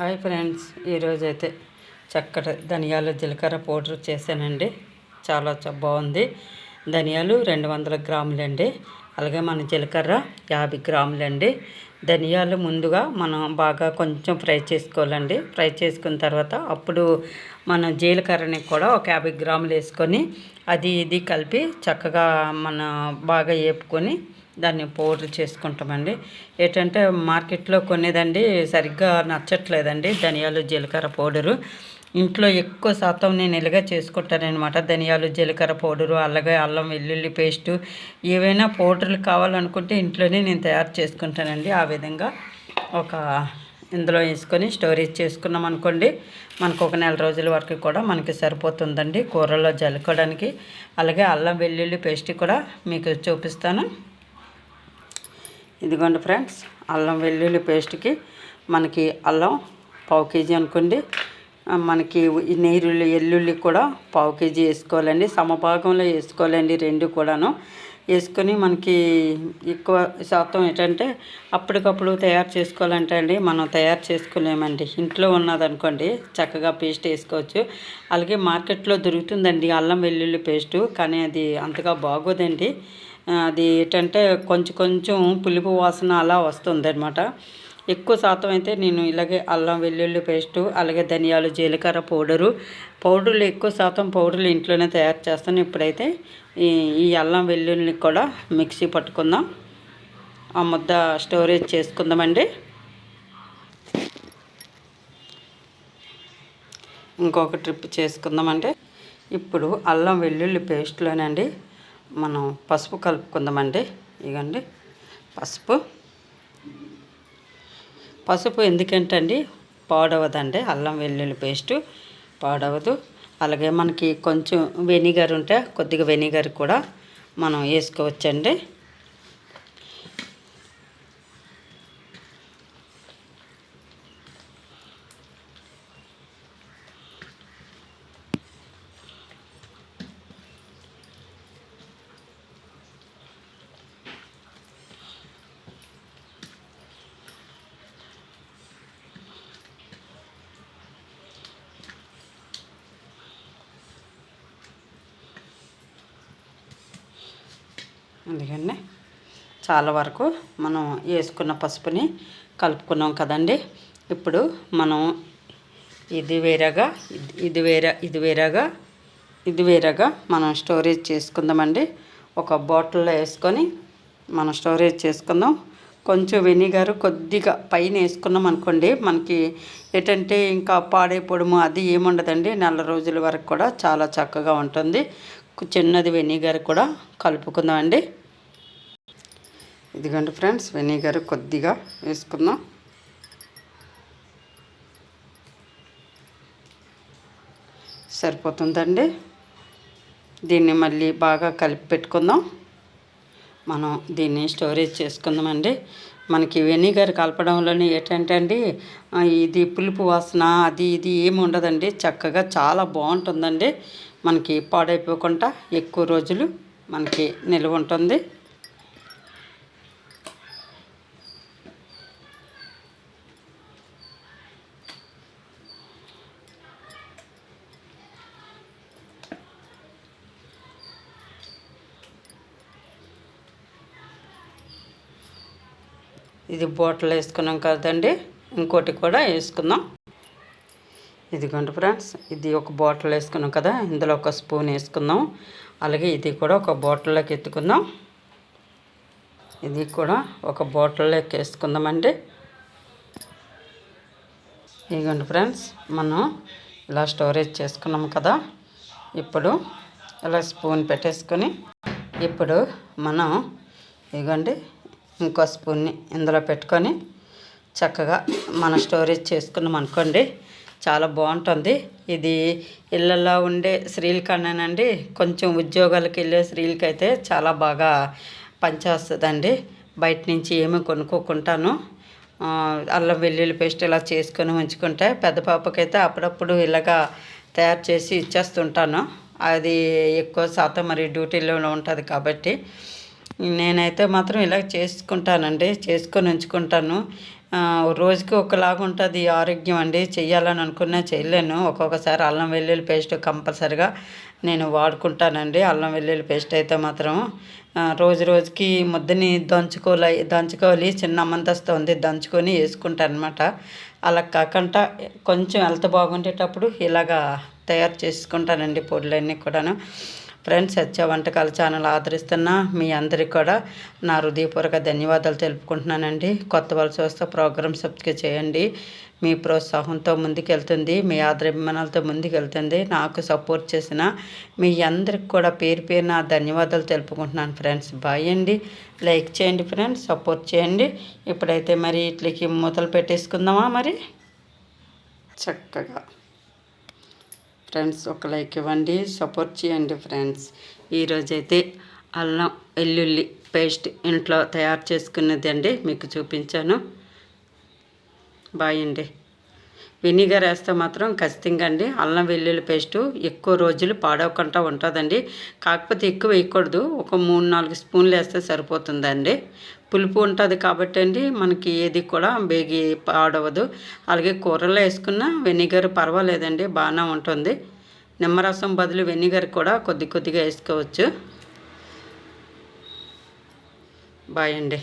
Hi friends ఈరోజు అయితే చక్కటి ధనియాలు జీలకర్ర పౌడర్ చేశానండి. చాలా బాగుంది. ధనియాలు రెండు వందల గ్రాములండి. అలాగే మన జీలకర్ర యాభై గ్రాములండి. ధనియాలు ముందుగా మనం బాగా కొంచెం ఫ్రై చేసుకోవాలండి. ఫ్రై చేసుకున్న తర్వాత అప్పుడు మన జీలకర్రని కూడా ఒక యాభై గ్రాములు వేసుకొని అది ఇది కలిపి చక్కగా మన బాగా వేపుకొని దాన్ని పౌడర్ చేసుకుంటామండి. ఏంటంటే మార్కెట్లో కొనేదండి సరిగ్గా నచ్చట్లేదండి ధనియాలు జీలకర్ర పౌడరు ఇంట్లో ఎక్కువ శాతం నేను ఇలాగే చేసుకుంటానమాట ధనియాలు జీలకర్ర పౌడరు అలాగే అల్లం వెల్లుల్లి పేస్టు ఏవైనా పౌడర్లు కావాలనుకుంటే ఇంట్లోనే నేను తయారు చేసుకుంటానండి. ఆ విధంగా ఒక ఇందులో వేసుకొని స్టోరేజ్ చేసుకున్నాం అనుకోండి మనకు ఒక నెల రోజుల వరకు కూడా మనకి సరిపోతుందండి కూరల్లో జల్లుకోవడానికి. అలాగే అల్లం వెల్లుల్లి పేస్ట్ కూడా మీకు చూపిస్తాను. ఇదిగోండి ఫ్రెండ్స్ అల్లం వెల్లుల్లి పేస్ట్కి మనకి అల్లం పావు కేజీ అనుకోండి. మనకి ఈ నీరుల్లి ఎల్లుల్లి కూడా పావు కేజీ వేసుకోవాలండి. సమభాగంలో వేసుకోవాలండి రెండు కూడాను. వేసుకొని మనకి ఎక్కువ శాతం ఏంటంటే అప్పటికప్పుడు తయారు చేసుకోవాలంటే అండి మనం తయారు చేసుకోలేమండి. ఇంట్లో ఉన్నదనుకోండి చక్కగా పేస్ట్ వేసుకోవచ్చు. అలాగే మార్కెట్లో దొరుకుతుందండి అల్లం వెల్లుల్లి పేస్టు కానీ అది అంతగా బాగోదండి. అది ఏంటంటే కొంచెం కొంచెం పులుపు వాసన అలా వస్తుంది అనమాట ఎక్కువ శాతం అయితే నేను ఇలాగే అల్లం వెల్లుల్లి పేస్టు అలాగే ధనియాలు జీలకర్ర పౌడరు పౌడర్లు ఎక్కువ శాతం పౌడర్లు ఇంట్లోనే తయారు చేస్తాను. ఇప్పుడైతే ఈ ఈ అల్లం వెల్లుల్లిని కూడా మిక్సీ పట్టుకుందాం. ఆ ముద్ద స్టోరేజ్ చేసుకుందామండి. ఇంకొక ట్రిప్ చేసుకుందామంటే ఇప్పుడు అల్లం వెల్లుల్లి పేస్ట్లోనండి మనం పసుపు కలుపుకుందామండి. ఇగండి పసుపు. పసుపు ఎందుకంటే అండి పాడవదండి. అల్లం వెల్లుల్లి పేస్టు పాడవదు. అలాగే మనకి కొంచెం వెనిగర్ ఉంటే కొద్దిగా వెనిగర్ కూడా మనం వేసుకోవచ్చండి. అందుకని చాలా వరకు మనం వేసుకున్న పసుపుని కలుపుకున్నాం కదండి. ఇప్పుడు మనం ఇది వేరేగా ఇది- ఇది వేరే ఇది వేరేగా ఇది వేరేగా మనం స్టోరేజ్ చేసుకుందామండి. ఒక బాటిల్లో వేసుకొని మనం స్టోరేజ్ చేసుకుందాం. కొంచెం వెనిగర్ కొద్దిగా పైన వేసుకున్నాం అనుకోండి మనకి ఏంటంటే ఇంకా పాడైపోవడము అది ఏముండదండి. నెల రోజుల వరకు కూడా చాలా చక్కగా ఉంటుంది. చిన్నది వెనిగర్ కూడా కలుపుకుందామండి. ఇదిగోండి ఫ్రెండ్స్ వెనిగర్ కొద్దిగా వేసుకుందాం. సరిపోతుందండి. దీన్ని మళ్ళీ బాగా కలిపి పెట్టుకుందాం. మనం దీన్ని స్టోరేజ్ చేసుకుందామండి. మనకి వెనిగర్ కలపడంలోనే ఏంటంటే అండి ఇది పులుపు వాసన అది ఇది ఏమి ఉండదండి. చక్కగా చాలా బాగుంటుందండి. మనకి పాడైపోకుండా ఎక్కువ రోజులు మనకి నిల్వ ఉంటుంది. ఇది బోటలు వేసుకున్నాం కదండి. ఇంకోటి కూడా వేసుకుందాం. ఇదిగోండి ఫ్రెండ్స్ ఇది ఒక బాటిల్ వేసుకున్నాం కదా ఇందులో ఒక స్పూన్ వేసుకుందాం. అలాగే ఇది కూడా ఒక బాటిల్లోకి ఎత్తుకుందాం. ఇది కూడా ఒక బాటిల్లోకి వేసుకుందామండి. ఇదిగోండి ఫ్రెండ్స్ మనం ఇలా స్టోరేజ్ చేసుకున్నాం కదా ఇప్పుడు ఇలా స్పూన్ పెట్టేసుకొని ఇప్పుడు మనం ఇదిగోండి ఇంకో స్పూన్ని ఇందులో పెట్టుకొని చక్కగా మనం స్టోరేజ్ చేసుకున్నాం అనుకోండి చాలా బాగుంటుంది. ఇది ఇళ్ళల్లో ఉండే స్త్రీలకన్నానండి కొంచెం ఉద్యోగాలకు వెళ్ళే స్త్రీలకైతే చాలా బాగా పనిచేస్తుందండి. బయట నుంచి ఏమీ కొనుక్కోకుంటాను అల్లం వెల్లుల్లి పేస్ట్ ఇలా చేసుకొని ఉంచుకుంటే పెద్ద పాపకైతే అప్పుడప్పుడు ఇలాగా తయారు చేసి ఇచ్చేస్తుంటాను. అది ఎక్కువ శాతం మరి డ్యూటీలోనే ఉంటుంది కాబట్టి నేనైతే మాత్రం ఇలా చేసుకుంటానండి. చేసుకొని ఉంచుకుంటాను. రోజుకి ఒకలాగా ఉంటుంది. ఆరోగ్యం అండి. చెయ్యాలని అనుకున్నా చేయలేను ఒక్కొక్కసారి అల్లం వెల్లుల్లి పేస్ట్ కంపల్సరిగా నేను వాడుకుంటానండి. అల్లం వెల్లుల్లి పేస్ట్ అయితే మాత్రం రోజు రోజుకి ముద్దని దంచుకోలే దంచుకోవాలి. చిన్న అమ్మంతస్తు ఉంది. దంచుకొని వేసుకుంటాను అనమాట అలా కాకుండా కొంచెం హెల్త్ బాగుండేటప్పుడు ఇలాగా తయారు చేసుకుంటానండి పొడులన్నీ కూడాను. ఫ్రెండ్స్ సత్య వంటకాల ఛానల్ ఆదరిస్తున్న మీ అందరికి కూడా నా హృదయపూర్వక ధన్యవాదాలు తెలుపుకుంటున్నానండి. కొత్త వాళ్ళు చూస్తే ప్రోగ్రామ్ సబ్స్క్రైబ్ చేయండి. మీ ప్రోత్సాహంతో ముందుకెళ్తుంది మీ ఆదరాభిమానాలతో ముందుకెళ్తుంది. నాకు సపోర్ట్ చేసిన మీ అందరికి కూడా పేరు పేరు నా ధన్యవాదాలు తెలుపుకుంటున్నాను ఫ్రెండ్స్. బాయ్ అండి. లైక్ చేయండి ఫ్రెండ్స్ సపోర్ట్ చేయండి. ఇప్పుడైతే మరి ఇట్లకి మూతలు పెట్టేసుకుందామా మరి? చక్కగా. ఫ్రెండ్స్ ఒక లైక్ ఇవ్వండి సపోర్ట్ చేయండి ఫ్రెండ్స్. ఈరోజైతే అల్లం వెల్లుల్లి పేస్ట్ ఇంట్లో తయారు చేసుకున్నది అండి మీకు చూపించాను. బాయ్ అండి వెనిగర్ వేస్తే మాత్రం ఖచ్చితంగా అండి అల్లం వెల్లుల్లి పేస్టు ఎక్కువ రోజులు పాడవకుండా ఉంటుందండి. కాకపోతే ఎక్కువ వేయకూడదు ఒక మూడు నాలుగు స్పూన్లు వేస్తే సరిపోతుందండి. పులుపు ఉంటుంది కాబట్టి అండి మనకి ఏది కూడా బేగి పాడవదు. అలాగే కూరలో వేసుకున్న వెనిగర్ పర్వాలేదండి బాగానే ఉంటుంది. నిమ్మరసం బదులు వెనిగర్ కూడా కొద్ది కొద్దిగా వేసుకోవచ్చు. బాయ్ అండి.